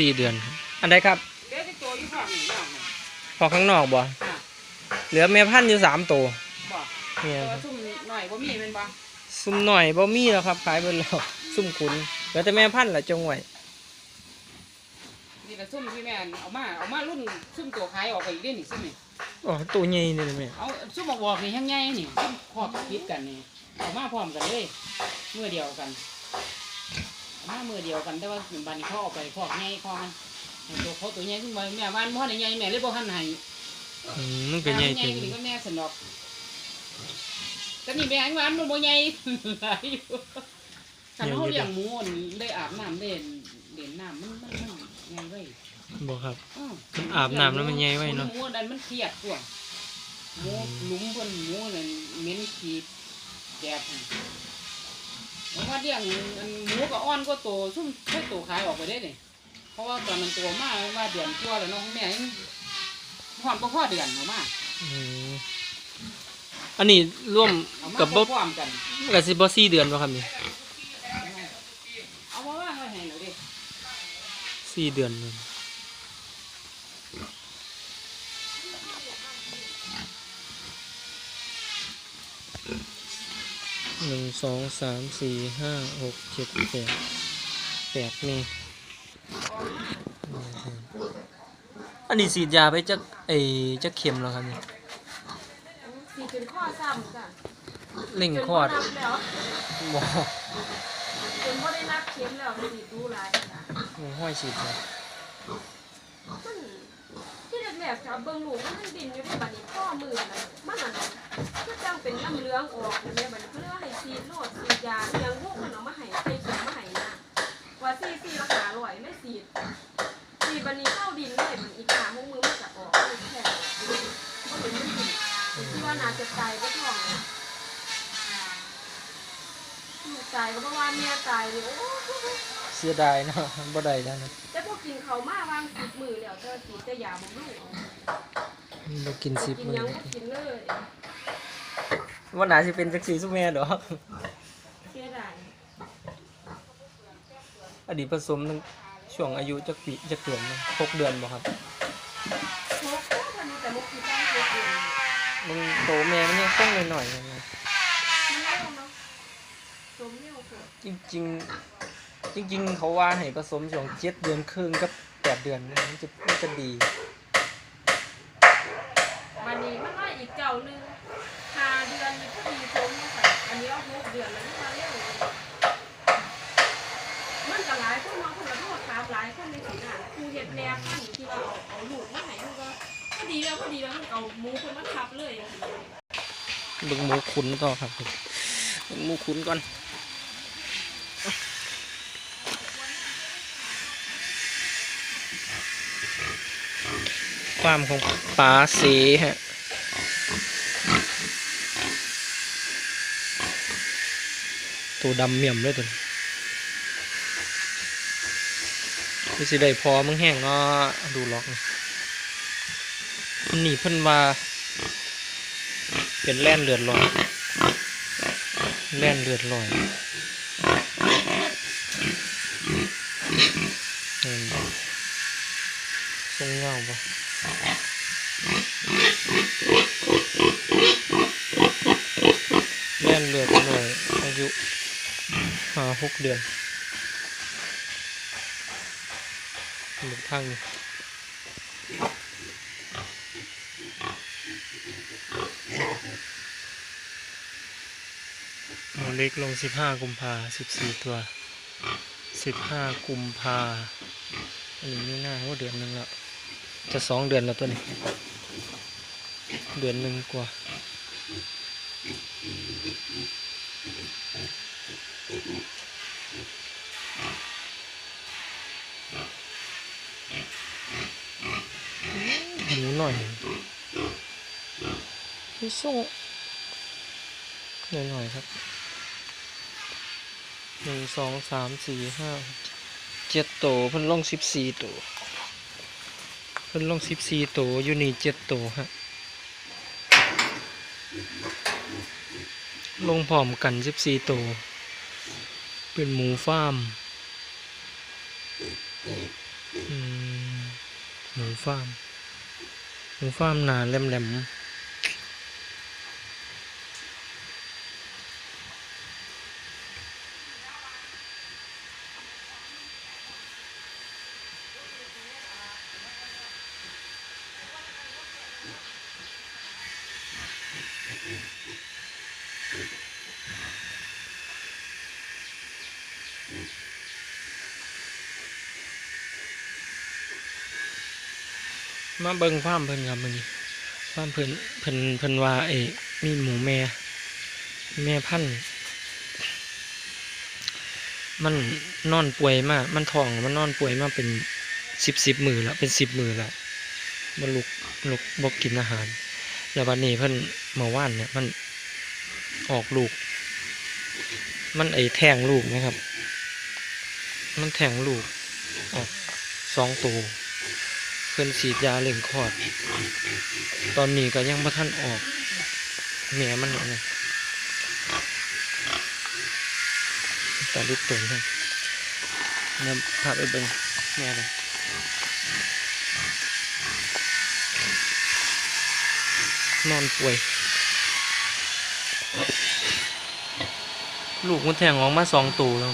สี่เดือนครับอันใดครับเดี๋ยวจะตัวอยู่ข้างนี้น้องนี่พอข้างนอกบ่ค่ะเหลือแม่พันธุ์อยู่สามตัวบอกเนี่ยตัวซุ่มหน่อยบ่มีแม่นบ่ซุ่มหน่อยบ่มีแล้วครับขายไปแล้วซุ่มขุนเหลือแต่แม่พันธุ์ละจงไว้นี่ก็ซุ่มที่แม่นเอามาเอามารุ่นซุ่มตัวขายออกไปอีกเด้นี่ซุ่มนี่อ๋อตัวใหญ่นี่นะแม่เอาซุ่มบอกบอกนี่แห้งใหญ่นี่ซุ่มครอบคิดกันนี่เอามาพร้อมกันเลยเมื่อเดียวกันเอา มาเมื่อเดียวกันแต่ว่าบัดนเขาเออกไปคอกใหญ่คอมันให้ตัวเขาตัวใหญ่ขึ้นมาแม่บ้านพ่อใหญ่แม่เลยบ่ทันให้อืมมันก็ใหญ่ใหจญ่ริงก็นี่ก็แม่สนอกแต่นี่แม่อันวานมันบ่ใหญ่หลายอยู่คันเขาเลี้ยงหมูนี่ได้อาบน้ำได้เด่นน้ำมันมันมันใหญ่ไว้บ่ครับอ้อมันอาบน้ำแล้วมันใหญ่ไว้เนาะหมูดันมันเครียดกว่าหมูหลุมเพิ่นหมูนั่นเหม็นขี้แกบนั่น ผมว่าเลี้ยงอันหมูก็อ่อนก็โตซุ่มแค่โตขายออกไปได้นี่เพราะว่าตอนนั้นตัวมาว่าเดือนกว่าแล้วเนาะแม่ยังหอมบ่พอเดือนเอามาอืมอันนี้ร่วมเอามากับพบ่ร้อมกัน กับสิบ่สี่เดือนบ่ครับนี่เอามาว่างไว้ให้หนูดิสี่เดือนเลย หนึ่งสองสามสี่ห้าหกเจ็ดแปดแปดนี่อันนี้ฉีดยาไปจักไอจักเข็มแล้วครับนี่สีจนข้อซ้ำจ้ะเล่งจนคลอดบ่นับแล้วบ่จนบ่ได้นับเข็มแล้วสีดูหลายจ้ะห้อยฉีดครับมันที่แรกๆจับเบิ่งลูกมันดินอยู่ที่บัดนี้ข้อมือน่ะมันน่ะคือจังเป็นน้ำเหลืองออกนะแม่บัดนี้เพิ่นว่าให้ ฉีดโลดฉีดยาเลี้ยงพวกมันเอามาให้ใส่ถุงมาให้นะว่าซีซีราคาร้อยไม่ฉีดฉีดบัดนี้เข้าดินเลยมันอีกขาของมือมันจะออกมันแค่บ่เป็นไมันดินที่ว่านาจะตายก็ท้องนะตายก็เพราะว่าเมียตายเลยโอ้เสียดายเนาะบ่ได้แล้วนะแต่พวกกินเขามาวางสิบมือแล้วเจ้าสีจะยาบำรุงบ่กินสิบกินมื้ยังอบ่กินเลย ว่าน่าสิเป็นจักสีสุแม่ดอกเสียดายอดีตผสมตั้งช่วงอายุจักปีจักเดือนนะหกเดือนบ่ครับโชคก็ทำแต่มุกที่ตั้งเกิดเองมันโตแม่มันยังต้องหน่อยๆนะ มันเร็วเนาะสมเร็วเกิดจริงๆ จริง ๆ เขาว่าให้ผสมช่วงเจ็ดเดือนครึ่งกับแปดเดือนมันจะมันจะดีวันนี้มันว่าอีกเจ้าหนึงห้าเดือนนี่ก็ดีสมมาใส่อันนี้ เดือนแล้วมาเร็วมันก็หลายคนเนาะคนละโทษถามหลายคนในสิน่ะครูเฮ็ดแนวขั้นที่ว่าเอาเอาลูกมาให้มันก็ดีแล้วพอดีแล้วมันเอาหมูคนมาทับเลยเบิ่งหมูขุนต่อครับเบิ่งหมูขุนก่อนความของป๋าเสฮะ ตัวดำเมี่ยมเลยตัวนี้สิได้พอมึงแห้งก็ดูล็อกนี่อันนี่เพิ่นว่าเป็นแล่นเลือดลอยแล่นเลือดลอยเห็นบ่ทรงเงาปะแล่นเลือดลอยอายุ ห้าหกเดือนหลุดทางนี้หมูเล็กลง 15 กุมภา14 ตัว 15 กุมภาอันนี้ไม่น่าว่าเดือนหนึ่งแล้ว จะสองเดือนแล้วตัวนี้ เดือนหนึ่งกว่า หมูหน่อยพี่ส่งหน่อยหน่อยๆครับหนึ่งสองสามสี่ห้าเจ็ดโตเพิ่นลงสิบสี่โตเพิ่นลงสิบสี่โตอยู่นี่เจ็ดโตฮะลงพร้อมกันสิบสี่โตเป็นหมูฟาร์มอืมหมูฟาร์ม หมูฟามหนาแหลมๆ มาเบิ่งฟาร์มเพิ่นครับมื้อนี้ฟาร์มเพิ่นเพิ่นเพิ่นว่าไอ้มีหมูแม่ แม่พันธุ์มันนอนป่วยมากมันท้องมันนอนป่วยมากเป็นสิบสิบมือล้วเป็นสิบมือล้วมันลุกลุกบกกินอาหาร แล้ววันนี้เพิ่นเมื่อวานเนี่ยมันออกลูก มันไอแทงลูกนะครับ มันแทงลูกออกสองตัว เพิ่นฉีดยาเล่งคอด ตอนนี้ก็ยังบ่ทันออกแม่มันเนี่ยตาลูกตัวนะเนี่ยพาไปเบิ่งแม่เลยนอนป่วย ลูกมันแทงออกมาสองตัวแล้ว